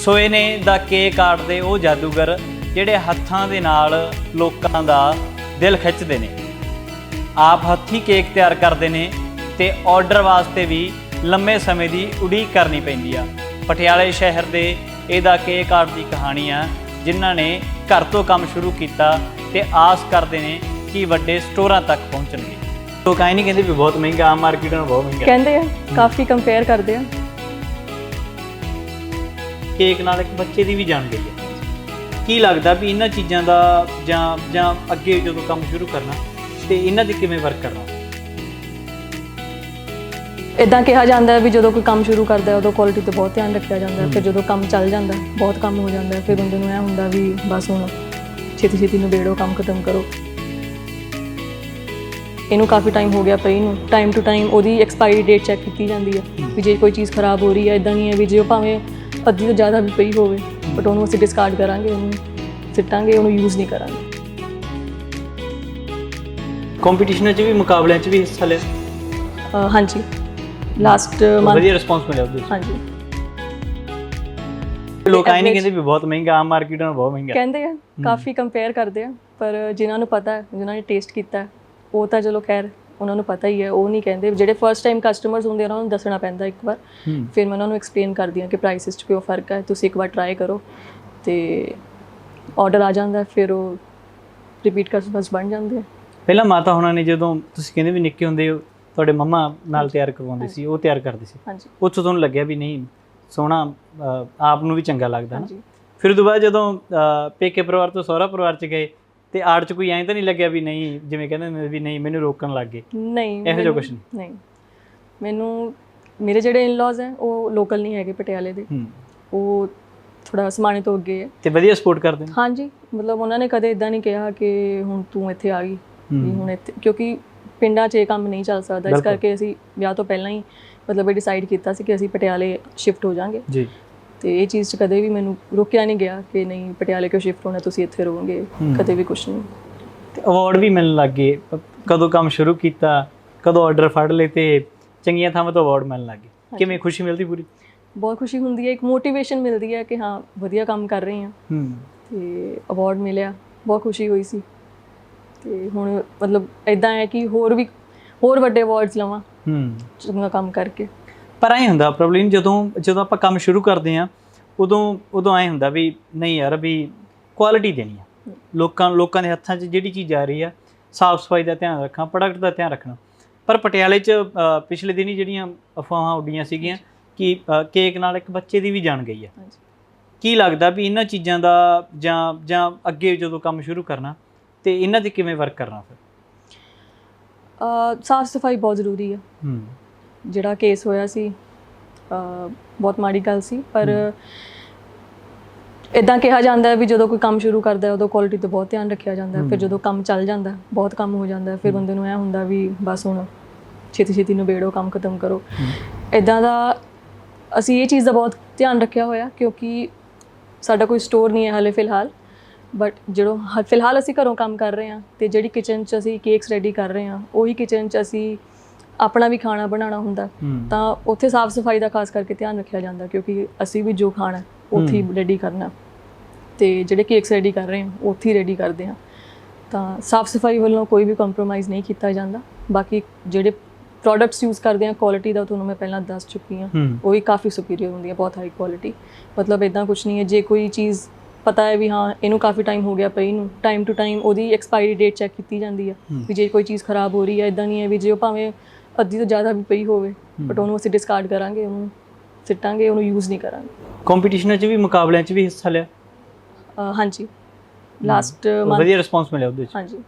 ਸੋਏ ਨੇ ਦਾ cake art ਦੇ ਉਹ ਜਾਦੂਗਰ ਜਿਹੜੇ ਹੱਥਾਂ ਦੇ ਨਾਲ ਲੋਕਾਂ ਦਾ ਦਿਲ ਖਿੱਚਦੇ ਨੇ। ਆਪ ਹੱਥੀ ਕੇਕ ਤਿਆਰ ਕਰਦੇ ਨੇ ਤੇ ਆਰਡਰ ਵਾਸਤੇ ਵੀ ਲੰਮੇ ਸਮੇਂ ਦੀ ਉਡੀਕ ਕਰਨੀ ਪੈਂਦੀ ਆ। ਪਟਿਆਲੇ ਸ਼ਹਿਰ ਦੇ ਇਹਦਾ ਕੇਕ ਆਰਟ ਦੀ ਕਹਾਣੀ ਆ, ਜਿਨ੍ਹਾਂ ਨੇ ਘਰ ਤੋਂ ਕੰਮ ਸ਼ੁਰੂ ਕੀਤਾ ਤੇ ਆਸ ਕਰਦੇ ਨੇ ਕਿ ਵੱਡੇ ਸਟੋਰਾਂ ਤੱਕ ਪਹੁੰਚਣਗੇ। ਲੋਕ ਐ ਨਹੀਂ ਕਹਿੰਦੇ ਵੀ ਬਹੁਤ ਮਹਿੰਗਾ ਆ ਮਾਰਕੀਟ ਨਾਲੋਂ ਬਹੁਤ ਮਹਿੰਗਾ। ਕਹਿੰਦੇ ਆ, ਕਾਫੀ ਕੰਪੇਅਰ ਕਰਦੇ ਆ। ਕੇਕ ਨਾਲ ਇੱਕ ਬੱਚੇ ਦੀ ਵੀ ਜਾਣ ਗਈ ਹੈ। ਕੀ ਲੱਗਦਾ ਵੀ ਇਹਨਾਂ ਚੀਜ਼ਾਂ ਦਾ ਜਾਂ ਜਾਂ ਅੱਗੇ ਜਦੋਂ ਕੰਮ ਸ਼ੁਰੂ ਕਰਨਾ ਤੇ ਇਹਨਾਂ ਤੇ ਕਿਵੇਂ ਵਰਕ ਕਰਨਾ? ਇਦਾਂ ਕਿਹਾ ਜਾਂਦਾ ਹੈ ਵੀ ਜਦੋਂ ਕੋਈ ਕੰਮ ਸ਼ੁਰੂ ਕਰਦਾ ਹੈ ਉਦੋਂ ਕੁਆਲਿਟੀ ਤੇ ਬਹੁਤ ਧਿਆਨ ਰੱਖਿਆ ਜਾਂਦਾ ਹੈ ਫਿਰ ਜਦੋਂ ਕੰਮ ਚੱਲ ਜਾਂਦਾ ਹੈ, ਬਹੁਤ ਕੰਮ ਹੋ ਜਾਂਦਾ ਹੈ, ਫਿਰ ਬੰਦੇ ਨੂੰ ਇਹ ਹੁੰਦਾ ਵੀ ਬਸ ਹੁਣ ਛੇਤੀ ਛੇਤੀ ਨਿਬੇੜੋ ਕੰਮ ਖਤਮ ਕਰੋ। ਇਹਨੂੰ ਕਾਫੀ ਟਾਈਮ ਹੋ ਗਿਆ ਪਈ ਨੂੰ। ਟਾਈਮ ਟੂ ਟਾਈਮ ਉਹਦੀ ਐਕਸਪਾਇਰੀ ਡੇਟ ਚੈੱਕ ਕੀਤੀ ਜਾਂਦੀ ਹੈ ਵੀ ਜੇ ਕੋਈ ਚੀਜ਼ ਖਰਾਬ ਹੋ ਰਹੀ ਹੈ ਇਦਾਂ ਨਹੀਂ ਹੈ ਵੀ ਜੇ ਉਹ ਭਾਵੇਂ ਅੱਧੀ ਤੋਂ ਜ਼ਿਆਦਾ ਵੀ ਪਈ ਹੋਵੇ ਬਟ ਉਹਨੂੰ ਅਸੀਂ ਡਿਸਕਾਰਡ ਕਰਾਂਗੇ ਉਹਨੂੰ ਸਿੱਟਾਂਗੇ ਉਹਨੂੰ ਯੂਜ਼ ਨਹੀਂ ਕਰਾਂਗੇ। ਕੰਪੀਟੀਸ਼ਨਾਂ 'ਚ ਵੀ ਮੁਕਾਬਲਿਆਂ 'ਚ ਵੀ ਹਿੱਸਾ ਲਿਆ? ਅਹ ਹਾਂਜੀ। ਲਾਸਟ ਮੰਥ ਵਧੀਆ ਰਿਸਪੌਂਸ ਮਿਲਿਆ ਉਹਦੇ ਹਾਂਜੀ। ਲੋਕ ਐ ਨਹੀਂ ਕਹਿੰਦੇ ਵੀ ਬਹੁਤ ਮਹਿੰਗਾ ਆਮ ਮਾਰਕੀਟ ਨਾਲੋਂ ਬਹੁਤ ਮਹਿੰਗਾ। ਕਹਿੰਦੇ ਆ ਕਾਫੀ ਕੰਪੇਅਰ ਕਰਦੇ ਆ ਪਰ ਜਿਨ੍ਹਾਂ ਨੂੰ ਪਤਾ ਹੈ ਜਿਨ੍ਹਾਂ ਨੇ ਟੇਸਟ ਕੀਤਾ ਹੈ, ਉਹ ਤਾਂ ਚਲੋ ਖੈਰ ਉਹਨਾਂ ਨੂੰ ਪਤਾ ਹੀ ਹੈ ਉਹ ਨਹੀਂ ਕਹਿੰਦੇ। ਜਿਹੜੇ ਫਰਸਟ ਟਾਈਮ ਕਸਟਮਰਸ ਹੁੰਦੇ ਉਹਨਾਂ ਨੂੰ ਦੱਸਣਾ ਪੈਂਦਾ ਇੱਕ ਵਾਰ। ਫਿਰ ਮੈਂ ਉਹਨਾਂ ਨੂੰ ਐਕਸਪਲੇਨ ਕਰਦੀ ਹਾਂ ਕਿ ਪ੍ਰਾਈਸਿਸ 'ਚ ਕਿਉਂ ਫ਼ਰਕ ਹੈ ਤੁਸੀਂ ਇੱਕ ਵਾਰ ਟਰਾਈ ਕਰੋ। ਤੇ ਆਰਡਰ ਆ ਜਾਂਦਾ ਫਿਰ ਉਹ ਰਿਪੀਟ ਕਸਟਮਰਸ ਬਣ ਜਾਂਦੇ ਆ। ਪਹਿਲਾਂ ਮਾਤਾ ਹੁਣਾਂ ਨੇ ਜਦੋਂ ਤੁਸੀਂ ਕਹਿੰਦੇ ਵੀ ਨਿੱਕੇ ਹੁੰਦੇ ਤੁਹਾਡੇ ਮੰਮਾ ਨਾਲ ਤਿਆਰ ਕਰਵਾਉਂਦੇ ਸੀ ਉਹ ਤਿਆਰ ਕਰਦੇ ਸੀ। ਹਾਂਜੀ। ਉੱਥੋਂ ਤੁਹਾਨੂੰ ਲੱਗਿਆ ਵੀ ਨਹੀਂ ਸੋਹਣਾ ਆਪ ਨੂੰ ਵੀ ਚੰਗਾ ਲੱਗਦਾ ਨਾ। ਹਾਂਜੀ। ਫਿਰ ਉਦੋਂ ਬਾਅਦ ਜਦੋਂ ਪੇਕੇ ਪਰਿਵਾਰ ਤੋਂ ਸਹੁਰਾ ਪਰਿਵਾਰ ਚ ਗਏ ਤੇ ਆਰਟ ਚ ਕੋਈ ਐਂ ਤਾਂ ਨਹੀਂ ਲੱਗਿਆ ਵੀ ਨਹੀਂ ਜਿਵੇਂ ਕਹਿੰਦੇ ਨੇ ਵੀ ਨਹੀਂ ਮੈਨੂੰ ਰੋਕਣ ਲੱਗ ਗਏ? ਨਹੀਂ ਇਹੋ ਜਿਹਾ ਕੁਛ ਨਹੀਂ। ਨਹੀਂ। ਮੈਨੂੰ ਮੇਰੇ ਜਿਹੜੇ ਇਨ-ਲॉज ਹੈ ਉਹ ਲੋਕਲ ਨਹੀਂ ਹੈਗੇ ਪਟਿਆਲੇ ਦੇ। ਹੂੰ। ਉਹ ਥੋੜਾ ਸਮਾਣੇ ਤੋਂ ਅੱਗੇ ਹੈ। ਤੇ ਵਧੀਆ ਸਪੋਰਟ ਕਰਦੇ ਨੇ? ਹਾਂਜੀ ਮਤਲਬ ਉਹਨਾਂ ਨੇ ਕਦੇ ਇਦਾਂ ਨਹੀਂ ਕਿਹਾ ਕਿ ਹੁਣ ਤੂੰ ਇੱਥੇ ਆ ਗਈ ਵੀ। ਹੁਣ ਇੱਥੇ ਕਿਉਂਕਿ ਪਿੰਡਾਂ 'ਚ ਇਹ ਕੰਮ ਨਹੀਂ ਚੱਲ ਸਕਦਾ। ਇਸ। ਕਰਕੇ ਅਸੀਂ ਵਿਆਹ ਤੋਂ ਪਹਿਲਾਂ ਹੀ ਮਤਲਬ ਇਹ ਡਿਸਾਈਡ ਕੀਤਾ ਸੀ ਕਿ ਅਸੀਂ ਪਟਿਆਲੇ ਸ਼ਿਫਟ ਹੋ ਜਾਾਂਗੇ। ਜੀ। ਤੇ ਇਹ ਚੀਜ਼ 'ਚ ਕਦੇ ਵੀ ਮੈਨੂੰ ਰੋਕਿਆ ਨਹੀਂ ਗਿਆ ਕਿ ਨਹੀਂ ਪਟਿਆਲੇ ਕਿਉਂ ਸ਼ਿਫਟ ਹੋਣਾ ਤੁਸੀਂ ਇੱਥੇ ਰਹੋਗੇ। ਕਦੇ ਵੀ ਕੁਝ ਨਹੀਂ। ਤੇ ਅਵਾਰਡ ਵੀ ਮਿਲਣ ਲੱਗ ਗਏ। ਕਦੋਂ ਕੰਮ ਸ਼ੁਰੂ ਕੀਤਾ ਕਦੋਂ ਆਰਡਰ ਫੜ ਲਏ ਤੇ ਚੰਗੀਆਂ ਥਾਵਾਂ ਤੋਂ ਅਵਾਰਡ ਮਿਲਣ ਲੱਗ ਗਏ। ਕਿਵੇਂ ਖੁਸ਼ੀ ਮਿਲਦੀ ਪੂਰੀ? ਬਹੁਤ ਖੁਸ਼ੀ ਹੁੰਦੀ ਹੈ ਇੱਕ ਮੋਟੀਵੇਸ਼ਨ ਮਿਲਦੀ ਹੈ ਕਿ ਹਾਂ ਵਧੀਆ ਕੰਮ ਕਰ ਰਹੇ ਹਾਂ। ਹੂੰ। ਤੇ ਅਵਾਰਡ ਮਿਲਿਆ ਬਹੁਤ ਖੁਸ਼ੀ ਹੋਈ ਸੀ। ਤੇ ਹੁਣ ਮਤਲਬ ਇਦਾਂ ਹੈ ਕਿ ਹੋਰ ਵੀ ਹੋਰ ਵੱਡੇ ਅਵਾਰਡਸ ਲਵਾਂ ਹੂੰ। ਚੰਗਾ ਕੰਮ ਕਰਕੇ। ਪਰ ਐਂ ਹੁੰਦਾ ਪ੍ਰੋਬਲਮ ਜਦੋਂ ਜਦੋਂ ਆਪਾਂ ਕੰਮ ਸ਼ੁਰੂ ਕਰਦੇ ਆ ਉਦੋਂ ਉਦੋਂ ਐਂ ਹੁੰਦਾ ਵੀ ਨਹੀਂ ਯਾਰ ਵੀ ਕੁਆਲਿਟੀ ਦੇਣੀ ਆ। ਲੋਕਾਂ ਲੋਕਾਂ ਦੇ ਹੱਥਾਂ 'ਚ ਜਿਹੜੀ ਚੀਜ਼ ਆ ਰਹੀ ਆ ਸਾਫ਼ ਸਫ਼ਾਈ ਦਾ ਧਿਆਨ ਰੱਖਣਾ ਪ੍ਰੋਡਕਟ ਦਾ ਧਿਆਨ ਰੱਖਣਾ। ਪਰ ਪਟਿਆਲੇ 'ਚ ਪਿਛਲੇ ਦਿਨੀ ਜਿਹੜੀਆਂ ਅਫਵਾਹਾਂ ਉੱਡੀਆਂ ਸੀਗੀਆਂ ਕਿ ਕੇਕ ਨਾਲ ਇੱਕ ਬੱਚੇ ਦੀ ਵੀ ਜਾਨ ਗਈ ਆ। ਕੀ ਲੱਗਦਾ ਵੀ ਇਹਨਾਂ ਚੀਜ਼ਾਂ ਦਾ ਜਾਂ ਜਾਂ ਅੱਗੇ ਜਦੋਂ ਕੰਮ ਸ਼ੁਰੂ ਕਰਨਾ ਤੇ ਇਹਨਾਂ ਤੇ ਕਿਵੇਂ ਵਰਕ ਕਰਨਾ ਫਿਰ? ਸਾਫ਼ ਸਫ਼ਾਈ ਬਹੁਤ ਜ਼ਰੂਰੀ ਹੂੰ। ਜਿਹੜਾ ਕੇਸ ਹੋਇਆ ਸੀ ਬਹੁਤ ਮਾੜੀ ਗੱਲ ਸੀ ਪਰ ਇਦਾਂ ਕਿਹਾ ਜਾਂਦਾ ਹੈ ਵੀ ਜਦੋਂ ਕੋਈ ਕੰਮ ਸ਼ੁਰੂ ਕਰਦਾ ਹੈ ਉਦੋਂ ਕੁਆਲਿਟੀ ਤੇ ਬਹੁਤ ਧਿਆਨ ਰੱਖਿਆ ਜਾਂਦਾ ਹੈ ਫਿਰ ਜਦੋਂ ਕੰਮ ਚੱਲ ਜਾਂਦਾ ਬਹੁਤ ਕੰਮ ਹੋ ਜਾਂਦਾ ਫਿਰ ਬੰਦੇ ਨੂੰ ਇਹ ਹੁੰਦਾ ਵੀ ਬਸ ਹੁਣ ਛੇਤੀ ਛੇਤੀ ਨਿਬੇੜੋ ਕੰਮ ਖਤਮ ਕਰੋ। ਇਦਾਂ ਦਾ ਅਸੀਂ ਇਹ ਚੀਜ਼ ਦਾ ਬਹੁਤ ਧਿਆਨ ਰੱਖਿਆ ਹੋਇਆ ਕਿਉਂਕਿ ਸਾਡਾ ਕੋਈ ਸਟੋਰ ਨਹੀਂ ਹੈ ਹਾਲੇ ਫਿਲਹਾਲ ਬਟ ਜਿਹੜੋ ਫਿਲਹਾਲ ਅਸੀਂ ਘਰੋਂ ਕੰਮ ਕਰ ਰਹੇ ਹਾਂ ਤੇ ਜਿਹੜੀ ਕਿਚਨ 'ਚ ਅਸੀਂ ਕੇਕਸ ਰੈਡੀ ਕਰ ਰਹੇ ਹਾਂ ਉਹੀ ਕਿਚਨ 'ਚ ਅਸੀਂ ਆਪਣਾ ਵੀ ਖਾਣਾ ਬਣਾਉਣਾ ਹੁੰਦਾ ਤਾਂ ਉੱਥੇ ਸਾਫ਼ ਸਫ਼ਾਈ ਦਾ ਖਾਸ ਕਰਕੇ ਧਿਆਨ ਰੱਖਿਆ ਜਾਂਦਾ ਕਿਉਂਕਿ ਅਸੀਂ ਵੀ ਜੋ ਖਾਣਾ ਉੱਥੇ ਹੀ ਰੈਡੀ ਕਰਨਾ। ਤੇ ਜਿਹੜੇ ਕੇਕਸ ਰੈਡੀ ਕਰ ਰਹੇ ਹਾਂ ਉੱਥੇ ਹੀ ਰੈਡੀ ਕਰਦੇ ਹਾਂ। ਤਾਂ ਸਾਫ਼ ਸਫ਼ਾਈ ਵੱਲੋਂ ਕੋਈ ਵੀ ਕੰਪਰੋਮਾਈਜ਼ ਨਹੀਂ ਕੀਤਾ ਜਾਂਦਾ। ਬਾਕੀ ਜਿਹੜੇ ਪ੍ਰੋਡਕਟਸ ਯੂਜ਼ ਕਰਦੇ ਹਾਂ ਕੁਆਲਿਟੀ ਦਾ ਤੁਹਾਨੂੰ ਮੈਂ ਪਹਿਲਾਂ ਦੱਸ ਚੁੱਕੀ ਹਾਂ ਉਹ ਵੀ ਕਾਫੀ ਸੁਪੀਰੀਅਰ ਹੁੰਦੀ ਹੈ ਬਹੁਤ ਹਾਈ ਕੁਆਲਿਟੀ ਮਤਲਬ ਇਦਾਂ ਕੁਝ ਨਹੀਂ ਹੈ ਜੇ ਕੋਈ ਚੀਜ਼ ਪਤਾ ਹੈ ਵੀ ਹਾਂ ਇਹਨੂੰ ਕਾਫੀ ਟਾਈਮ ਹੋ ਗਿਆ ਪਈ ਨੂੰ ਟਾਈਮ ਟੂ ਟਾਈਮ ਉਹਦੀ ਐਕਸਪਾਇਰੀ ਡੇਟ ਚੈੱਕ ਕੀਤੀ ਜਾਂਦੀ ਹੂੰ। ਵੀ ਜੇ ਕੋਈ ਚੀਜ਼ ਖਰਾਬ ਹੋ ਰਹੀ ਹੈ ਇਦਾਂ ਨਹੀਂ ਹੈ ਵੀ ਜੇ ਉਹ ਭਾਵੇਂ ਅੱਧੀ ਤੋਂ ਜ਼ਿਆਦਾ ਵੀ ਪਈ ਹੋਵੇ ਬਟ ਉਹਨੂੰ ਅਸੀਂ ਡਿਸਕਾਰਡ ਕਰਾਂਗੇ ਉਹਨੂੰ ਸਿੱਟਾਂਗੇ ਉਹਨੂੰ ਯੂਜ਼ ਨਹੀਂ ਕਰਾਂਗੇ। ਕੰਪੀਟੀਸ਼ਨਾਂ 'ਚ ਵੀ ਮੁਕਾਬਲਿਆਂ 'ਚ ਵੀ ਹਿੱਸਾ ਲਿਆ? ਅਹ ਹਾਂਜੀ। ਲਾਸਟ ਮੰਥ ਵਧੀਆ ਰਿਸਪੌਂਸ ਮਿਲਿਆ ਉਹਦੇ 'ਚ। ਹਾਂਜੀ।